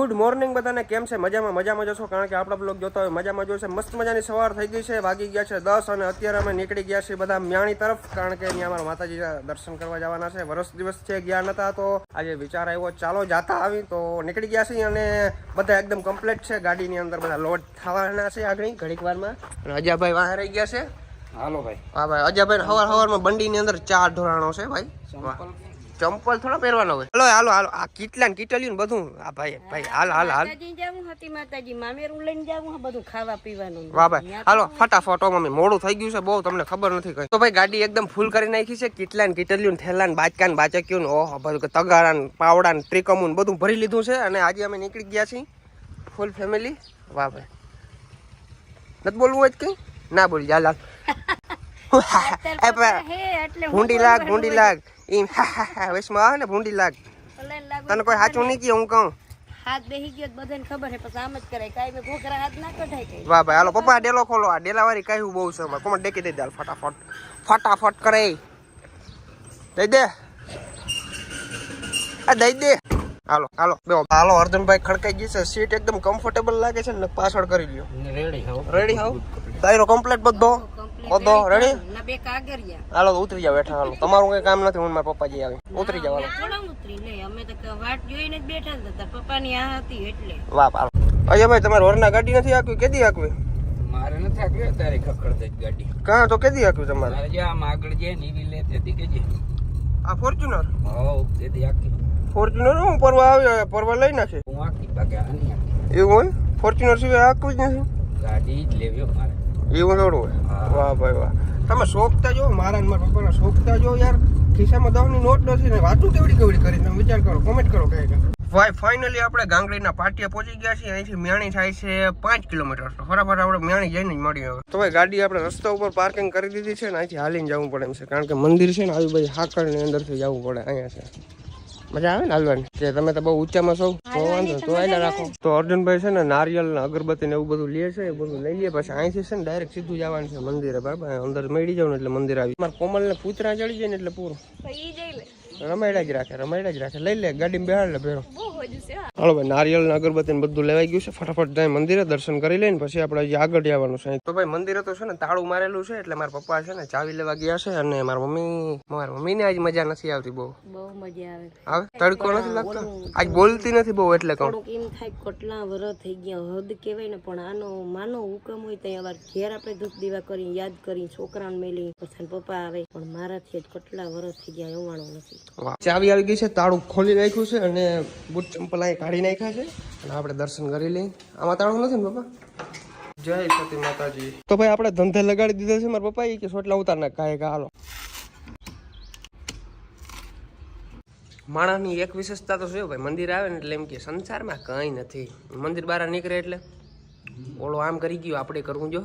Good morning બધાને કેમ છે? મજામાં મજામાં જશો કારણ કે આપણા બ્લોગ જોતા હોય મજામાં જોશે મસ્ત મજાની સવાર થઈ ગઈ છે વાગી ગયા છે દસ અને અત્યારે અમે નીકળી ગયા છીએ બધા મ્યાણી તરફ કારણ કે અહીંયા અમારા માતાજી દર્શન કરવા જવાના છે. વરસ દિવસ છે ગયા નતા તો આજે વિચાર આવ્યો ચાલો જાતા આવી તો નીકળી ગયા છીએ અને બધા એકદમ કમ્પ્લીટ છે. ગાડીની અંદર બધા લોડ થવાના છે આગળ ઘડીક વારમાં. અને અજાભાઈ વાહ રહી ગયા છે. હાલો ભાઈ. હા ભાઈ અજાભાઈ હવાર હવારમાં બંડીની અંદર ચાર ધોરણો છે ભાઈ. ચંપલ થોડા પહેરવાનો હોય. હાલો હાલો હાલો. આ કીટલા ને કીટલ્યું ને બધું. આ ભાઈ ભાઈ હાલ હાલ હાલ. જાવું હતી માતાજી મામેરું લઈને જાવું બધું ખાવા પીવાનું. વાહ ભાઈ. હાલો ફટાફટ મમ્મી. મોડું થઈ ગયું છે બહુ તમને ખબર નથી કઈ. તો ભાઈ ગાડી એકદમ ફૂલ કરી નાખી છે. કેટલા ને કીટલ્યું ને થેલા ને બાચકા ને બાચક્યું ને ઓહો બધું તગારા ને પાવડા ને ત્રિકમું ને બધું ભરી લીધું છે. અને આજે અમે નીકળી ગયા છીએ ફૂલ ફેમિલી વાહ ભાઈ. નથી બોલવું હોય જ કઈ? ના બોલી જા લાલ એ ભાઈ, હે એટલે હા હા હા એમ વૈશમાં આવે ને ભૂંડી લાગ. તને કોઈ સાચું નહીં કહે હું કહું. હાથ બેહી ગયો બધાને ખબર છે પછી આમ જ કરાય. કાઈ મેં ઘોઘરા હાથ ના કઢાય કઈ. વાહ ભાઈ હાલો પપ્પા ડેલો ખોલો. આ ડેલા વાળી કહ્યું બહુ છે અમારે. કોમાં ડેકી દે હાલ ફટાફટ. ફટાફટ કરે. દઈ દે. આ દઈ દે. હાલો હાલો બેહો. હાલો અર્જુનભાઈ ખડકાઈ ગઈ છે. સીટ એકદમ કમ્ફર્ટેબલ લાગે છે ને પાછળ કરી લ્યો. રેડી હાવ રેડી હાવ તારો કમ્પ્લીટ બધો? બધો રેડી ના બે કાગરિયા હાલો ઉતરી જાવ બેઠા હાલો. તમારું કઈ કામ નથી હું મારા પપ્પા જઈ આવી. ઉતરી જાવ હાલો. થોડા ઉતરી લે. અમે તો વાટ જોઈને જ બેઠા હતા. તાર પપ્પાની આ હતી એટલે. વાહ હાલો અજયભાઈ તમારે વરના ગાડી નથી આકવી કેદી આકવી મારે નથી આકવી તારે ખખડ થઈ ગાડી. કાં તો કેદી આકવી તમારે? મારે જે આમ આગળ જે નીવી લે તેથી કે જે. આ ફોર્ચ્યુનર હો તેથી આખી ફોર્ચ્યુનર હું પરવા આવે પરવા લઈ નાખે. હું આખી આની એવું હોય? ફોર્ચ્યુનર સિવાય આખું જ નથી? ગાડી જ લેવી મારે. એવું થોડું હોય. વાહ ભાઈ વાહ. તમે શોખતા જો મારા ને મારા પપ્પાના શોખતા જો યાર. ખિસ્સામાં દવાની નોટ નથી ને વાતું કેવડી કેવડી કરી તમે વિચાર કરો કોમેન્ટ કરો કઈ ભાઈ ફાઇનલી આપણે ગાંગડીના પાટિયા પહોંચી ગયા છીએ. અહીંથી મ્યાણી થાય છે પાંચ કિલોમીટર. ફરાફર આપણે મ્યાણી જઈને જ મળીએ હવે. તો ભાઈ ગાડી આપણે રસ્તા ઉપર પાર્કિંગ કરી દીધી છે ને અહીંથી હાલીને જવું પડે એમ છે. કારણ કે મંદિર છે ને આવી બધી હાકડની અંદરથી જવું પડે અહીંયા છે. મજા આવે ને હાલવાની? કે તમે તો બહુ ઊંચામાં છો. તો વાંધો તો આયલા રાખો. તો અર્જુનભાઈ છે ને નારિયેલ ને અગરબત્તી ને એવું બધું લે છે એ બધું લઈ લે. પછી અહીંથી છે ને ડાયરેક્ટ સીધું જવાનું છે મંદિરે બરાબર? અંદર મેળી જાવ ને એટલે મંદિર આવી. મારા કોમલ ને પૂતરા ચડી જાય ને એટલે પૂરું. રમાયડા જ રાખે રમાયડા જ રાખે. લઈ લે ગાડીમાં બેહાડ લે ભેરો હાલો ભાઈ નારિયેળ ને અગરબત્તી બધું લેવાઈ ગયું છે. ફટાફટ જાય મંદિરે દર્શન કરી લઈને પછી આપણે હજી આગળ જવાનું છે. તો ભાઈ મંદિરે તો છે ને તાળું મારેલું છે એટલે મારા પપ્પા છે ને ચાવી લેવા ગયા છે અને મારા મમ્મી મારા મમ્મીને આજ મજા નથી આવતી બહુ. બહુ મજા આવે. આવે તડકો નથી લાગતો? આજ બોલતી નથી બહુ એટલે કહું એમ થાય કેટલા વરસ થઈ ગયા હદ કહેવાય ને પણ આનો માનો હુકમ હોય ત્યાં વાર ઘેર આપણે ધૂપ દીવા કરી યાદ કરી છોકરાને મેલી પછી પપ્પા આવે પણ મારાથી જ કેટલા વર થઈ ગયા એવાણો નથી. ચાવી આવી ગઈ છે તાળું ખોલી નાખ્યું છે અને બુટ ચંપલ અહીં કાઢી નાખ્યા છે. અને આપણે દર્શન કરી લઈએ. આમાં તાળું નથી ને પપ્પા? જય સતી માતાજી. તો ભાઈ આપણે ધંધે લગાડી દીધો છે. મારા પપ્પા કે સોટલા ઉતાર નાખ કાંઈ હાલો. માણસની એક વિશેષતા તો શું ભાઈ મંદિર આવે ને એટલે એમ કે સંસારમાં કંઈ નથી. મંદિર બહાર નીકળે એટલે? ઓળો આમ કરી ગયો આપણે કરવું જો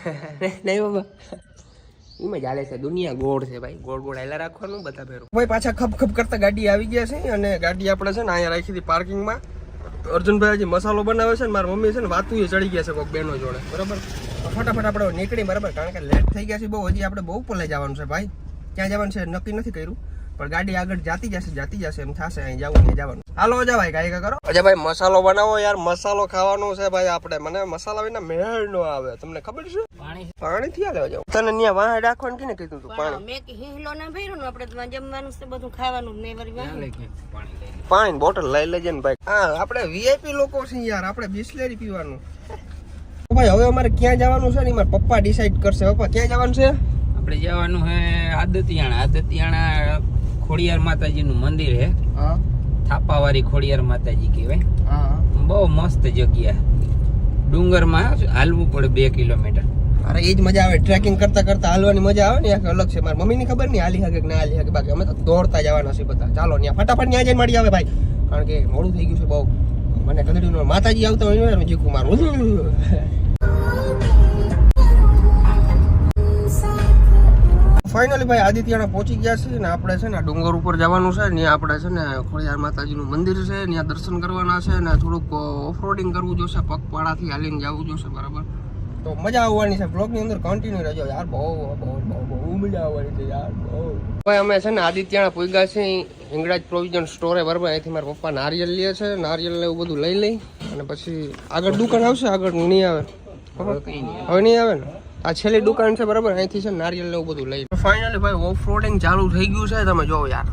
નહીં બાબા એમાં ચાલે છે. દુનિયા ગોળ છે ભાઈ. ગોળ ગોળ આયલા રાખવાનું, બધા ભેરું. ભાઈ, પાછા ખપ ખપ કરતા ગાડી આવી ગયા છે અને ગાડી આપણે છે ને અહીંયા રાખી હતી પાર્કિંગમાં. અર્જુનભાઈ હજી મસાલો બનાવે છે ને મારી મમ્મી છે ને વાતું ચડી ગયા છે કોઈક બેનો જોડે. બરાબર? ફટાફટ આપણે નીકળી બરાબર? કારણ કે લેટ થઈ ગયા છે બહુ. હજી આપણે બહુ પલે જવાનું છે ભાઈ. ક્યાં જવાનું છે? નક્કી નથી કર્યું. પણ ગાડી આગળ જાતી જશે જાતી જશે એમ થશે અહીં જવું નહીં જવાનું. હાલો અજા ભાઈ ગાય કરો. અજા ભાઈ મસાલો બનાવો યાર મસાલો ખાવાનો છે ભાઈ આપણે. મને મસાલા વિના મેળ નો આવે. તમને ખબર છે? પાણી પાણી થી લેવા જાવ તને ત્યાં વાહ રાખવાનું કેને કીધું તું? પાણી મેં કે હીલો ના ભર્યો ને આપણે તો જમવાનું છે બધું ખાવાનું ને વરી. વાહ. પાણી બોટલ લઈ લેજે ને ભાઈ. હા આપણે વીઆઈપી લોકો છીએ યાર આપણે બિસ્લેરી પીવાનું. ભાઈ હવે અમારે ક્યાં જવાનું છે ને મારા પપ્પા ડિસાઈડ કરશે. પપ્પા ક્યાં જવાનું છે? આપણે જવાનું છે આદતિયાણા. આદતિયાણા ખોડિયાર માતાજીનું મંદિર હે. હા. થાપાવાળી ખોડિયાર માતાજી કહેવાય. હા બહુ મસ્ત જગ્યા. ડુંગરમાં હાલવું પડે બે કિલોમીટર. અરે એ જ મજા આવે. ટ્રેકિંગ કરતા કરતા હાલવાની મજા આવે ને એક અલગ છે. મારી મમ્મીની ખબર નહીં હાલી હકે કે ના હાલી હકે. બાકી અમે તો દોડતા જવાના છે બધા. ચાલો ત્યાં ફટાફટ ત્યાં જઈને મળી આવે ભાઈ. કારણ કે મોડું થઈ ગયું છે બહુ. મને કદડ્યું માતાજી આવતા હોય ને જીકું મારું ફાઇનલી ભાઈ આદિત્યના પહોંચી ગયા છે ને આપણે છે ને ડુંગર ઉપર જવાનું છે. ને આપણે છે ને ખોડિયાર માતાજીનું મંદિર છે. ત્યાં દર્શન કરવાના છે ને થોડુંક ઓફરોડિંગ કરવું જોશે પગપાળાથી હાલીને જવું જોશે બરાબર? તો મજા આવવાની છે. બ્લોગની અંદર કન્ટિન્યુ રહેજો. યાર બહુ બહુ બહુ મજા આવવાની છે યાર. બહુ. ભાઈ અમે છે ને આદિત્યના પૂગ્યા છે હિંગળાજ પ્રોવિઝન સ્ટોરે બરાબર? અહીંથી મારા પપ્પા નારિયેલ લે છે. નારિયેલ ને એવું બધું લઈ લઈ અને પછી આગળ દુકાન આવશે. આગળ નહીં આવે. હવે નહીં આવે ને? આ છેલ્લી દુકાન છે, બરાબર? અહીંથી છે નારિયેલ ને એવું બધું લઈ ફાઇનલી ભાઈ ઓફ રોડિંગ ચાલુ થઈ ગયું છે, તમે જોવો યાર.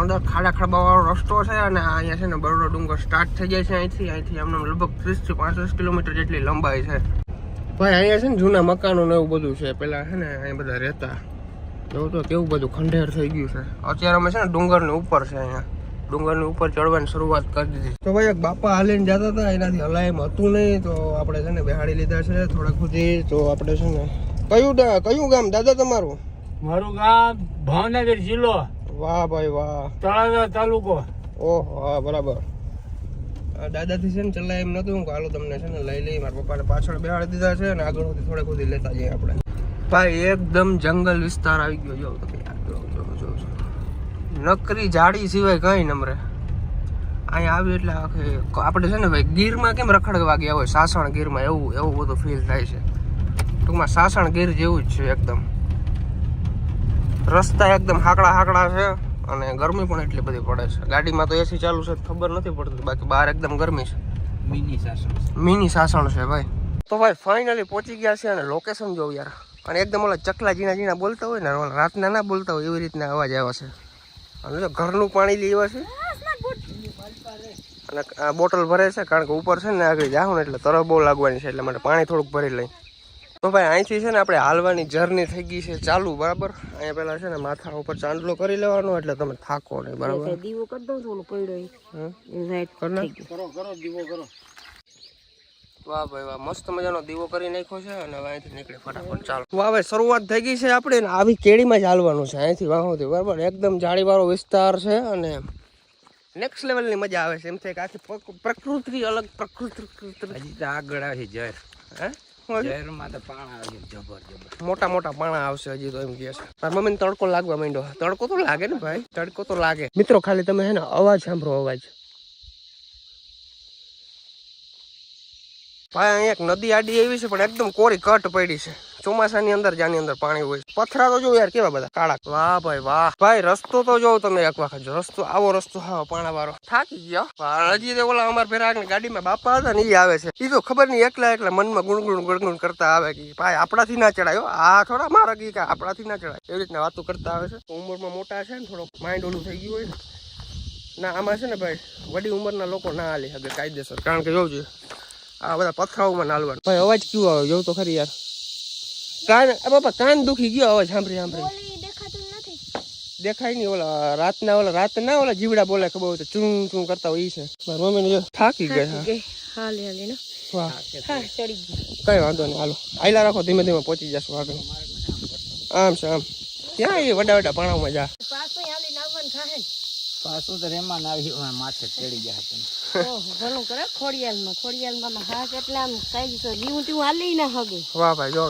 અંદર ખાડા ખડબાવાળો રસ્તો છે અને અહીંયા છે ને બરોડો ડુંગર સ્ટાર્ટ થઈ જાય છે અહીંથી. અહીંથી એમને લગભગ ત્રીસથી પાંત્રીસ કિલોમીટર જેટલી લંબાઈ છે. ભાઈ, અહીંયા છે ને જૂના મકાનો ને એવું બધું છે. પેલા છે ને અહીંયા બધા રહેતા. જોવું તો કેવું બધું ખંડેર થઈ ગયું છે. અત્યારે અમે છે ને ડુંગરની ઉપર છે અહીંયા. ડુંગરની ઉપર ચડવાની શરૂઆત કરી દીધી. તો ભાઈ એક બાપા હાલીને જતા હતા એનાથી હલાયમ હતું નહીં તો આપણે છે ને બેહાડી લીધા છે થોડાક સુધી. તો આપણે છે ને કયું કયું ગામ? દાદા તમારું? મારું ગામ ભાવનગર જિલ્લો વાહ ભાઈ વાહ. તળાજા તાલુકો. ઓહો હા બરાબર. દાદાથી છે ને ચલાય એમ નતું હું કે હાલો તમને છે ને લઈ લઈ મારા પપ્પાને પાછળ બેહાડી દીધા છે અને આગળ સુધી થોડે સુધી લેતા જઈએ આપણે. ભાઈ એકદમ જંગલ વિસ્તાર આવી ગયો જો. નકરી જાડી સિવાય કઈ નમરે અહીંયા આવી એટલે આખે આપણે છે ને ભાઈ ગીરમાં કેમ રખડવા ગયા હોય? સાસણ ગીરમાં એવું એવું બધું ફીલ થાય છે. ટૂંકમાં સાસણ ગીર જેવું જ છે એકદમ. રસ્તા એકદમ હાકડા હાકડા છે અને ગરમી પણ એટલી બધી પડે છે. ગાડીમાં તો એસી ચાલુ છે ખબર નથી પડતી. બાકી બહાર એકદમ ગરમી છે. મિની મિની સાસણ છે ભાઈ. તો ભાઈ ફાઇનલી પહોંચી ગયા છે અને લોકેશન જોઉં યાર. અને એકદમ ઓલા ચકલા ઝીણા ઝીણા બોલતા હોય ને ઓલા રાતના ના બોલતા હોય એવી રીતના અવાજ આવ્યો છે. અને તો ઘરનું પાણી લેવા છે. અને આ બોટલ ભરે છે કારણ કે ઉપર છે ને આગળ જાઉં ને એટલે તરફ બહુ લાગવાની છે એટલે માટે પાણી થોડુંક ભરી લઈ. તો ભાઈ અહીંથી છે ને આપણે હાલવાની જર્ની થઈ ગઈ છે ચાલુ બરાબર? અહીંયા પેલા છે ને માથા ઉપર ચાંદલો કરી લેવાનો એટલે તમે થાકો નહીં બરાબર? દીવો કરી દઉં થોડું પડ્યો. કરો કરો દીવો કરો. વાહ ભાઈ વાહ મસ્ત મજાનો દીવો કરી નાખ્યો છે અને અહીંથી નીકળી ફટાફટ ચાલો. વાહ ભાઈ શરૂઆત થઈ ગઈ છે આપણે ને આવી કેળીમાં જ હાલવાનું છે અહીંથી વાહોથી બરાબર એકદમ જાળીવાળો વિસ્તાર છે અને નેક્સ્ટ લેવલની મજા આવે છે એમ થાય કે આથી પ્રકૃતિ અલગ પ્રકૃતિ આગળ આવે છે જર હે મોટા મોટા પાણા આવશે હજી તો એમ કે છે. મમ્મી તડકો લાગવા માંડ્યો. તડકો તો લાગે ને ભાઈ તડકો તો લાગે. મિત્રો ખાલી તમે હે ને અવાજ સાંભળો અવાજ. ભાઈ, અહીંયા એક નદી આડી આવી છે, પણ એકદમ કોરી કટ પડી છે. ચોમાસાની અંદર જાની અંદર પાણી હોય પથરા તો જો યાર કેવા બધા, કાળા. વાહ ભાઈ વાહ. ભાઈ, રસ્તો તો જો તમે એક વખત. રસ્તો, આવો રસ્તો, હા પાણા વાળો થાકી ગયો. હજી તો ઓલા અમારા ભેરા ગાડીમાં બાપા હતા ને એ આવે છે. એ તો ખબર નહીં, એકલા એકલા મનમાં ગુણગુણ ગુણગુણ કરતા આવે કે ભાઈ, આપણાથી ના ચડાયો આ થોડા મારા કી આપણાથી ના ચડાય. એવી રીતના વાતો કરતા આવે છે. ઉંમરમાં મોટા છે ને, થોડોક માઇન્ડ ઓલું થઈ ગયું હોય ને. ના, આમાં છે ને ભાઈ, વડી ઉંમરના લોકો ના હાલી હવે કાયદેસર. કારણ કે જોવું જોઈએ આ બધા પથરાઓમાં નાલવાનું. ભાઈ અવાજ કેવો આવે? જોઉં તો ખરી યાર. કાન આ બાપા કાન દુખી ગયો અવાજ. સાંભળી સાંભળી. દેખાય નહીં ઓલા રાતના ઓલા રાતના ઓલા જીવડા બોલે ખબર હોય તો ચૂં ચૂં કરતા હોય ઈ છે. મારી મમ્મીને જો થાકી ગયા. હાલે હાલે ને. વાહ. કઈ વાંધો નહીં હાલો. આયલા રાખો ધીમે ધીમે પહોંચી જશું આગળ. આમ છે આમ. ક્યાં એ વડા વડા પાણામાં જા? પાછું થાય તો રેમાન આવી માથે ચડી ગયા ભલું કરે ખોડિયાલમાં ખોડિયાલમાં હાથ એટલે આમ કાયદેસર જીવું તેવું હાલી ના હગે વાહ ભાઈ જો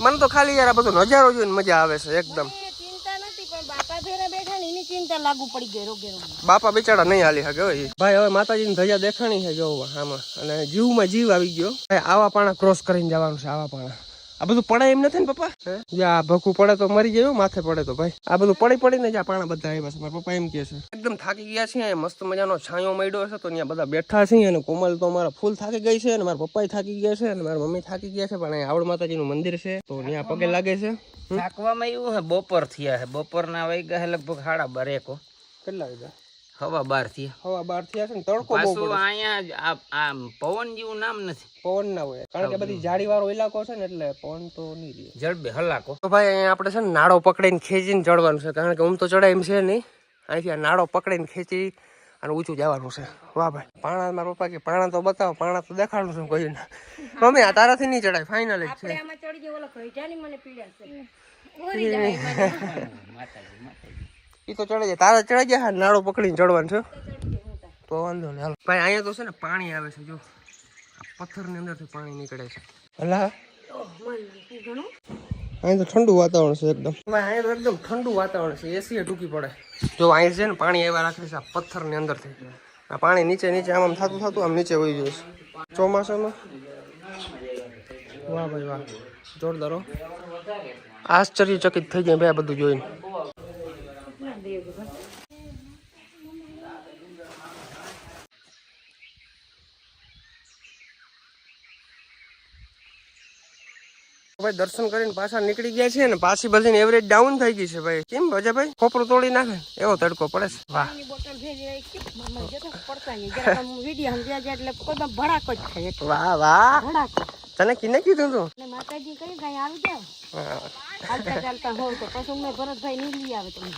મને તો ખાલી યાર આ બધો નજારો જોઈને મજા આવે છે એકદમ. ચિંતા નથી પણ બાપા ભેરા બેઠા ને એની ચિંતા લાગુ પડી રોગે બાપા બિચારા નહીં હાલી હગે ભાઈ હવે માતાજીની ધજા દેખાણી છે જોવા આમાં. અને જીવમાં જીવ આવી ગયો. આવા પાણા ક્રોસ કરીને જવાનું છે આવા પાણા. આ બધું પડે એમ નથી ને પપ્પા? જે આ ભખું પડે તો મરી જાય માથે પડે તો ભાઈ. આ બધું પડી પડીને જ આ પાણા બધા આવ્યા છે. મારા પપ્પા એમ કે છે. એકદમ થાકી ગયા છે મસ્ત મજાનો છાંયો મળ્યો છે તો ત્યાં બધા બેઠા છે અને કોમલ તો મારા ફૂલ થાકી ગઈ છે અને મારા પપ્પા થાકી ગયા છે અને મારા મમ્મી થાકી ગયા છે પણ અહીં આવડ માતાજીનું મંદિર છે તો ત્યાં પગે લાગે છે. થાકવામાં એવું હે બપોર થયા હે. બપોરના વાગ્યા હે લગભગ સાડા બરેકો કેટલા વાગ્યા? હવા બાર થયા. હવા બાર થયા છે ને તડકો બહુ પાછું પડે અહીંયા આ પવન જેવું નામ નથી. પવન ના હોય કારણ કે બધી જાડી વાળો ઇલાકો છે ને એટલે પવન તો નહીં રહે. જડબે હલાકો. તો ભાઈ અહીંયા આપણે છે ને નાળો પકડીને ખેંચીને ચડવાનું છે કારણ કે હું તો ચડાય એમ છે નહીં. અહીંથી આ નાળો પકડીને ખેંચી અને ઊંચું જવાનું છે. વાહ ભાઈ. પાણા મારા પપ્પા કે પાણા તો બતાવો પાણા તો દેખાડું છું કહ્યું ના. મમ્મી આ તારાથી નહીં ચડાય ફાઇનલ જ છે. આમાં ચડી જાય ઓલા ઘઈટાની મને પીડા છે. માતાજી માતાજી. એ તો ચડે જાય તારા ચડે જાય નાડો પકડીને ચડવાનું છે. તો વાંધો નહીં. હાલ. ભાઈ અહીંયા તો છે ને પાણી આવે છે જો. પથ્થરની અંદરથી પાણી નીકળે છે. હલા. અહીં તો ઠંડુ વાતાવરણ છે એકદમ. અહીંયા તો એકદમ ઠંડુ વાતાવરણ છે. એસી ટૂંકી પડે. જો અહીં છે ને પાણી એવા રાખે છે આ પથ્થરની અંદરથી. આ પાણી નીચે નીચે આમ આમ થતું થતું આમ નીચે વહી જશે ચોમાસામાં? વાહ ભાઈ વાહ. જોરદાર. આશ્ચર્યચકિત થઈ જાય ભાઈ બધું જોઈને. ભાઈ દર્શન કરીને પાછા નીકળી ગયા છે ને પાછી બધી એવરેજ ડાઉન થઈ ગઈ છે ભાઈ. કેમ ભાઈ? ખોપરું તોડી નાખે. એવો તડકો પડે છે. વાહ. વાહ વાહ. તને કિને કીધું તું? માતાજી કહી ભાઈ આવી જાવ હાલતા ચાલતા હોવ તો પછી અમને ભરતભાઈ નીકળી આવે તમને.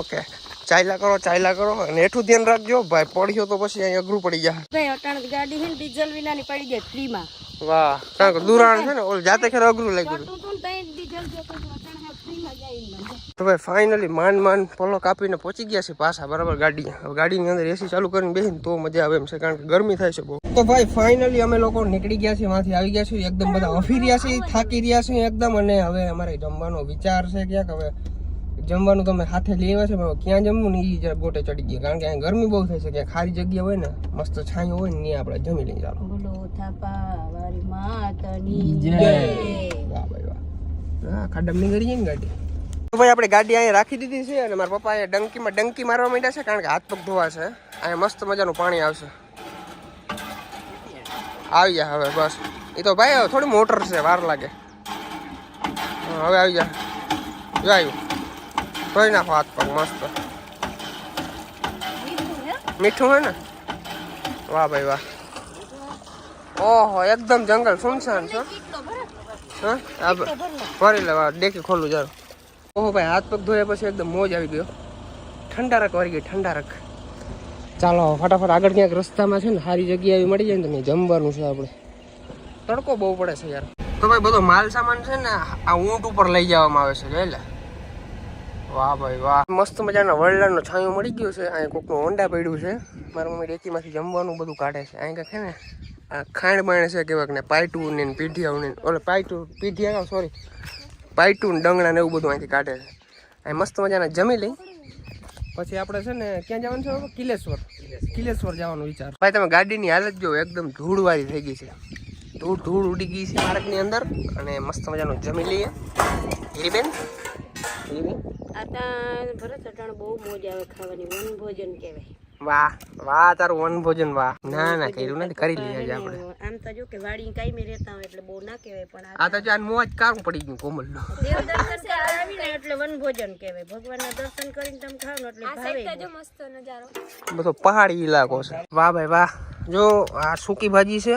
ઓકે ચાલ્યા કરો ચાલ્યા કરો. અને એઠું ધ્યાન રાખજો ભાઈ પડ્યો તો પછી અહીં અઘરું પડી જાય. ભાઈ અટાણ ગાડી છે ને ડીઝલ વિનાની પડી જાય ફ્રીમાં. વાહ. કારણ કે દુરાણ છે ને ઓલ જાતે ખેર અઘરું લાગ્યું. તું તું ત્યાં ડીઝલ જોતો તો અટાણ ફ્રીમાં જાય એમ. તો ભાઈ ફાઇનલી માંડ માંડ પલો કાપીને પહોંચી ગયા છે પાછા બરાબર ગાડી હવે ગાડીની અંદર એસી ચાલુ કરીને બેસીને તો મજા આવે એમ છે કારણ કે ગરમી થાય છે બહુ. તો ભાઈ ફાઇનલી અમે લોકો નીકળી ગયા છીએ માંથી આવી ગયા છીએ એકદમ બધા અફી રહ્યા છીએ થાકી રહ્યા છીએ એકદમ અને હવે અમારે જમવાનો વિચાર છે ક્યાંક. હવે જમવાનું તમે હાથે લઈ આવ્યા છે ક્યાં જમવું ને એ જરા ગોટે ચડી ગયા કારણ કે અહીંયા ગરમી બહુ થાય છે ક્યાં ખારી જગ્યા હોય ને મસ્ત છાંયો હોય ને ત્યાં આપણે જમી લઈએ ચાલો. વાહ ભાઈ વાહ. ખાડમ ખાડમની કરી ને ગાડી? તો ભાઈ આપણે ગાડી અહીંયા રાખી દીધી છે અને મારા પપ્પા અહીંયા ડંકીમાં ડંકી મારવા માંડ્યા છે કારણ કે હાથ પગ ધોવા છે. અહીંયા મસ્ત મજાનું પાણી આવશે. આવી જા હવે બસ. એ તો ભાઈ હવે થોડી મોટર છે વાર લાગે. હા, હવે આવી જા જો આવ્યું. ધોઈ નાખો હાથ પગ મસ્ત. મીઠું હે ને? વાહ ભાઈ વાહ. ઓહો એકદમ જંગલ સુનસાન છે. હા આ બ- ભરી લેવા ડેકી ખોલું જાર ઓહો ભાઈ, હાથ પગ ધોયા પછી એકદમ મોજ આવી ગયો. ઠંડારક વળી ગઈ, ઠંડારક. ચાલો ફટાફટ આગળ ક્યાંક રસ્તામાં છે ને, સારી જગ્યા એવી મળી જાય ને તો જમવાનું છે આપણે. તડકો બહુ પડે છે યાર. તો ભાઈ, બધો માલ સામાન છે ને, આ ઊંટ ઉપર લઈ જવામાં આવે છે જોઈ વાહ ભાઈ, વાહ. મસ્ત મજાના વરલાનો છાંયો મળી ગયો છે અહીં કોકનું ઓંડા પડ્યું છે. મારા મમ્મી ડેકીમાંથી જમવાનું બધું કાઢે છે. અહીં કંઈક છે ને, આ ખાંડ બાણે છે, કેવાક ને પાયટું ને પીઢિયાઉ ને, ઓલે પાયટું પીઢિયા સોરી પાયટું ને ડંગણા ને એવું બધું અહીંથી કાઢે છે. અહીં મસ્ત મજાના જમી લઈ. પછી આપણે છે ને ક્યાં જવાનું છે કિલેશ્વર. કિલેશ્વર જવાનું વિચાર. ભાઈ તમે ગાડીની હાલત જો એકદમ ધૂળવાળી થઈ ગઈ છે. ધૂળ ધૂળ ઉડી ગઈ છે માર્ગની અંદર. અને મસ્ત મજાનું જમી લઈએ. હીરીબેન હીરીબેન ભરત અટાણ બહુ મોજ આવે ખાવાની વન ભોજન કહેવાય. વાહ વાહ તારું વન ભોજન વાહ. ના ના કર્યું નથી કરી લઈએ આજે આપણે. આમ તો જો કે વાડી કાયમી રહેતા હોય એટલે બહુ ના કહેવાય પણ આ આ તો જાન મોજ કારું પડી ગયું કોમલનું દેવ દર્શન કરવા આવીને એટલે વન ભોજન કહેવાય. ભગવાનના દર્શન કરીને તમે ખાવ ને એટલે ભાવે બધો પહાડી ઇલાકો છે. વાહ ભાઈ વાહ. જો આ સૂકી ભાજી છે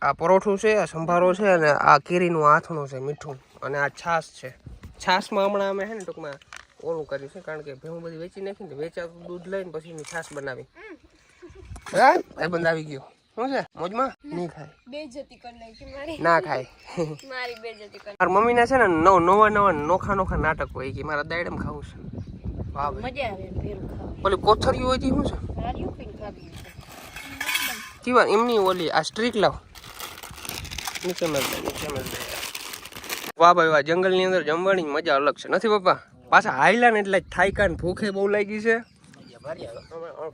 આ પરોઠું છે આ સંભારો છે અને આ કેરીનું આથણું છે મીઠું. અને આ છાશ છે. છાશમાં હમણાં અમે હે ને ટૂંકમાં ઓલું કર્યું છે કારણ કે ભેહું બધી વેચી નાખી ને વેચાતું દૂધ લઈને પછી એની છાશ બનાવી. હા? એ બંધ આવી ગયો. શું છે? મોજમાં? નહીં ખાય. ના ખાય. મારા મમ્મીને છે ને નવ નવા નવા નોખા નોખા નાટક હોય કે મારા દાયડમ ખાવું છે. વાહ મજા આવે ભેરું ખાવા ઓલી કોથળીઓ હોય તી શું છે? રાડિયો પીને ખાવી કેવા? એમની ઓલી આ સ્ટ્રીક લાવ. નીચે મેં નીચે મેં વાહ ભાઈ વાહ. જંગલની અંદર જમવાની મજા અલગ છે. નથી પપ્પા? પાછા હાઈલા ને એટલે થાયકા ને ભૂખે બહુ લાગી છે.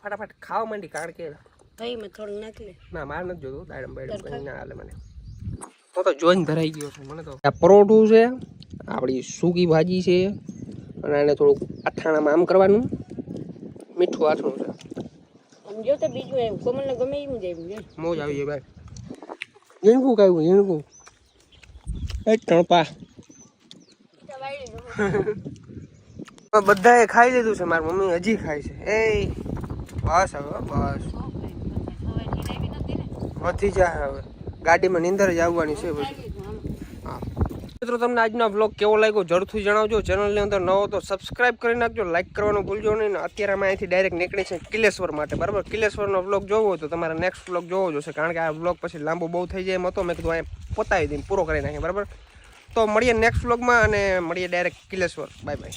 ફટાફટ ખાવા માંડી કારણ કે મેં થોડું નાખી ના માર નથી જોતું દાડમ બાડમ કંઈ ના હાલે મને. તો તો જોઈને ધરાઈ ગયો છે મને તો. આ પરોઠું છે આપણી સૂકી ભાજી છે અને એને થોડુંક અથાણામાં આમ કરવાનું. મીઠું આથણું છે. આમ જો તો બીજું એવું કોમલને ગમે એમ જાય મોજ આવી જાય ભાઈ. ઝીણકું કાઢ્યું ઝીણકું. એ ટણપા બધાએ ખાઈ લીધું છે, મારી મમ્મી હજી ખાય છે. એ બસ હવે બસ. વધી જાય હવે. ગાડીમાં નીંદર જ આવવાની છે હા. મિત્રો, તમને આજનો બ્લોગ કેવો લાગ્યો જરૂરથી જણાવજો. ચેનલની અંદર નવો તો સબસ્ક્રાઇબ કરી નાખજો લાઈક કરવાનું ભૂલજો નહીં. અત્યારે અમે અહીંથી ડાયરેક્ટ નીકળી છે કિલેશ્વર માટે, બરાબર? કિલેશ્વરનો બ્લોગ જોવો તો તમારે નેક્સ્ટ બ્લોગ જોવો જોશે કારણ કે આ બ્લોગ પછી લાંબો બહુ થઈ જાય એમ હતો. મેં કીધું અહીંયા પતાવી દઈને પૂરો કરી નાખીએ, બરાબર? તો મળીએ નેક્સ્ટ બ્લોગમાં અને મળીએ ડાયરેક્ટ કિલેશ્વર. Bye bye